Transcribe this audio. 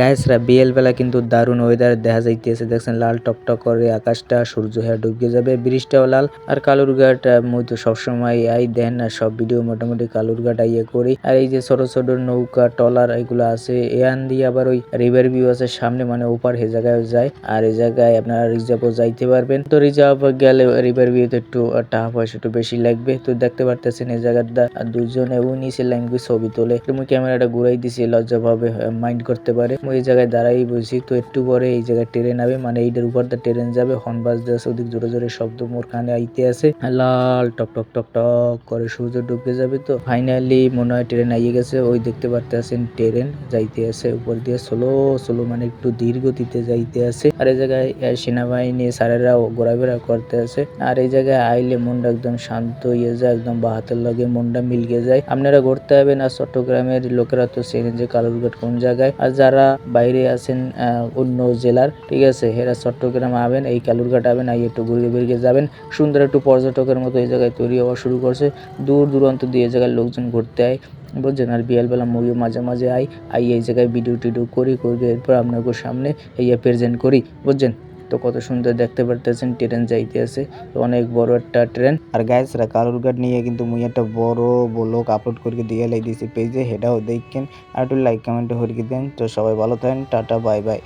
গায়েসরা Beale বেলা কিন্তু দারুণ weather দেখা যাইতেছে। দেখছেন, লাল টকটক করে আকাশটা, সূর্য হ্যাঁ ডুবে যাবে বৃষ্টিটাও লাল। আর কালুরঘাট মধ্যে সবসময় আই দেন না, সব ভিডিও মোটামুটি কালুরঘাট আইয়ে করি। আর এই যে ছোট ছোট নৌকা টলার এগুলো আছে এখান দিয়ে আবার ওই রিভার ভিউ আছে, সামনে মানে ওপার হে জায়গায় যায়। আর এই জায়গায় আপনারা রিজার্ভও যাইতে পারবেন। তো রিজার্ভ গেলে রিভার ভিউতে একটু টাকা পয়সা একটু বেশি লাগবে। তো দেখতে পারতেছেন এই জায়গাটা, দুজনে নিচে লাইন ছবি তোলে। তুমি ক্যামেরাটা ঘুরাই দিছি লজ্জা ভাবে মাইন্ড করতে পারে। এই জায়গায় দাঁড়াই বসি। তো একটু পরে এই জায়গায় ট্রেন আবে মানে এইটার উপর দিয়ে ট্রেন যাবে। হর্ন বাজতে আছে, ওদিক জোরে জোরে শব্দ মোর কানে আইতে আছে। লাল টক টক টক টক করে সূর্য ডুবে যাবে তো। ফাইনালি মনে হয় ট্রেন আইয়ে গেছে, ওই দেখতে পারতেছেন ট্রেন যাইতে আছে উপর দিয়ে। স্লো স্লো মানে একটু ধীর গতিতে যাইতে আছে। আর এই জায়গায় সেনাবাহিনী স্যারেরাও ঘোরাফেরা করতে আছে। আর এই জায়গায় আইলে মনটা একদম শান্ত হয়ে যায়, একদম বাহাতের লগে মনটা মিলকে যায়। আপনারা ঘুরতে হবে না চট্টগ্রামের লোকেরা তো চেনেন যে কালুরঘাট কোন জায়গায়। আর যারা বাইরে আছেন অন্য জেলার। ঠিক আছে, হেরা চট্টগ্রাম আবেন, এই কালুরঘাট আবেন আই একটু ঘুরে বেরিয়ে যাবেন। সুন্দর একটু পর্যটকের মতো এই জায়গায় তৈরি হওয়া শুরু করছে। দূর দূরান্ত দিয়ে এই জায়গায় লোকজন ঘুরতে আয়, বুঝছেন? আর বিয়ালবেলা মুভিও মাঝে মাঝে আই আই এই জায়গায় ভিডিও টিডিও করি করবে এরপর আপনাকে সামনে এই প্রেজেন্ট করি, বুঝছেন? তো কত সুন্দর দেখতে পারতেছেন, ট্রেন যাইতে আছে অনেক বড় একটা ট্রেন। আর গাইসরা কালুরঘাট নিয়ে কিন্তু মুই একটা বড় ব্লগ আপলোড করে দিয়ে লাই পেজে হেটাও দেখেন, আর একটু লাইক কমেন্ট করে দেন, তো সবাই ভালো থাকেন, টাটা বাই বাই